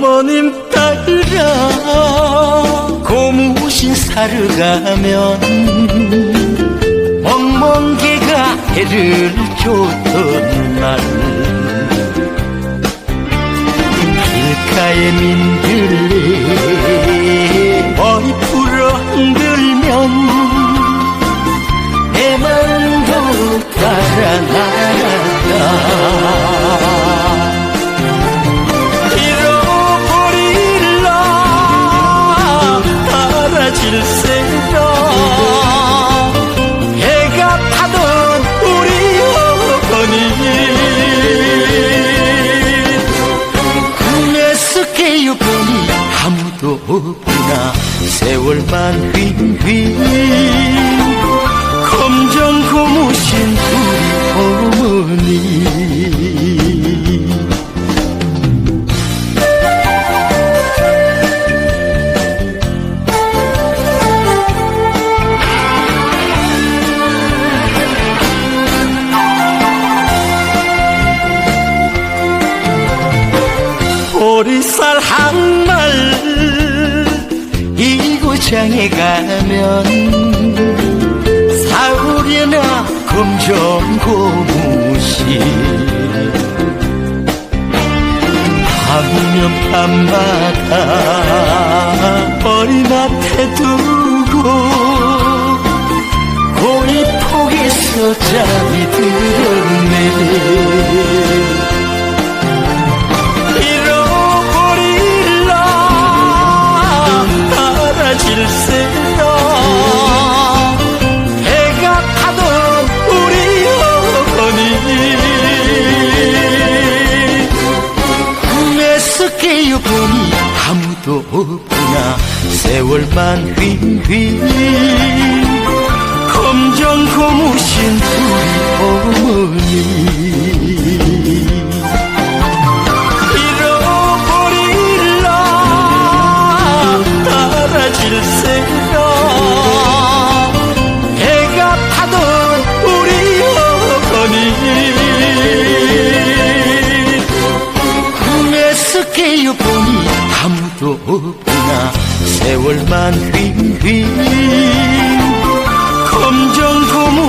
어머님 따르라. 고무신 사러 가면 멍멍개가 해를 줬던 날. 길가에 민들레 머리 풀어 흔들면 내 마음도 나간다 사라질세라 해가 타던 우리 어머니. 꿈에서 깨어보니 아무도 없구나. 세월만 휘휘. 검정 고무신 우리 어머니 보리쌀 한 말 이구장에 가면 사우리나 검정 고무신 밤이면 밤마다 머리맡에 두고 고이 폭에서 잠이 들었네 아무도 없구나. 세월만 휘휘. 검정 고무신 우리 없구나. 세월만 휘휘. 검정 어머니